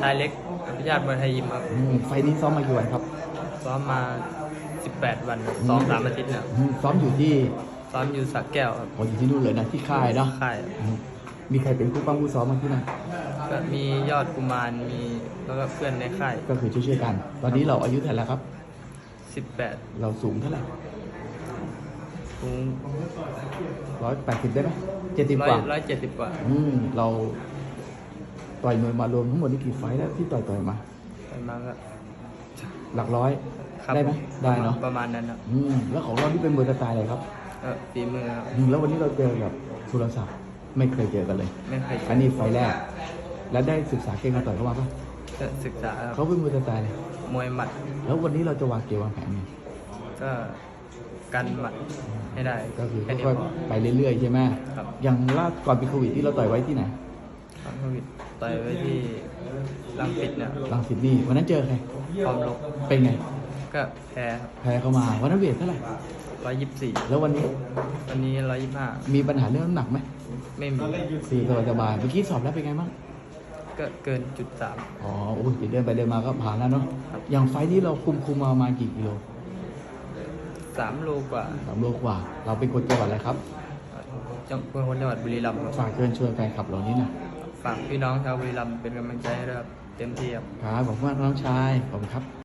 ชายเล็กอภิชาติมวยไทยยิมครับอืมไฟล์นี้ซ้อมมากี่วันครับซ้อมมา 18 วันครับซ้อมสามอาทิตย์เนี่ยอืมซ้อมอยู่ที่ซ้อมอยู่สักแก้วครับอ๋ออยู่ที่นู่นเลยนะที่ค่ายเนาะค่ายอืมมีใครเป็นผู้ป้องผู้ซ้อมมาที่นั่นก็มียอดกุมารมีแล้วก็เพื่อนในค่าย ก็คือช่วยๆกัน ตอนนี้เราอายุเท่าไหร่แล้วครับ 18เราสูงเท่าไหร่ถึงร้อยแปดสิบได้ไหมเจ็ดสิบร้อกยว่าร้อยเจ็ดสิบกว่า อืมเรา ต่อยมวยมารวมทั้งหมดนี่กี่ไฟท์แล้วที่ต่อยต่อยๆมาไปมาก็หลักร้อยครับได้ไหมได้เนาะประมาณนั้นครับอืมแล้วของเราที่เป็นมวยสไตล์อะไรครับก็ฝีมือครับอืมแล้ววันนี้เราเจอกับสุรศักดิ์ไม่เคยเจอกันเลย ไม่เคยอันนี้ไฟล์แรก แล้วได้ศึกษาเก่งการต่อยเขามาปะก็ศึกษาคเขารับเป็นมวยสไตล์อะไรมวยหมัดแล้ววันนี้เราจะวางเกมวางแผนไงก็กันหมัดให้ได้ก็คือแนี้ค่อยพอๆไปเรื่อยๆใช่ไหมครับอย่างล่าก่อนปีโควิดที่เราต่อยไว้ที่ไหนครับโควิด ต่อยไว้ที่ลังปิดเนี่ยลังสิตนี่วันนั้นเจอใครพร้อมลบเป็นไง ก็แพ้ครับแพ้เข้ามาวันนั้นเวทเท่าไหร่ร้อยยี่สิบสี่แล้ววันนี้วันนี้ร้อยยี่สิบห้ามีปัญหาเรื่องน้ำหนักไหมไม่มีคือสบายๆเมื่อกี้สอบแล้วเป็นไงบ้างก็เกินจุดสามอ๋อโอ้ยเดินไปเดินมาก็ผ่านแล้วเนาะครับอย่างไฟล์นี้เราคุมคุมมาประมาณกี่กิโลสามโลกว่าสามโลกว่า เราเป็นคนจังหวัดอะไรครับจังเป็นคนจังหวัดบุรีรัมย์ครับฝากเชิญชวนแฟนคลับเรานี้หนะ ฝากพี่น้องชาวบุรีรัมย์เป็นกำลังใจให้ด้วยครับเต็มที่ครับ ครับผมว่าน้องชายขอบคุณครับ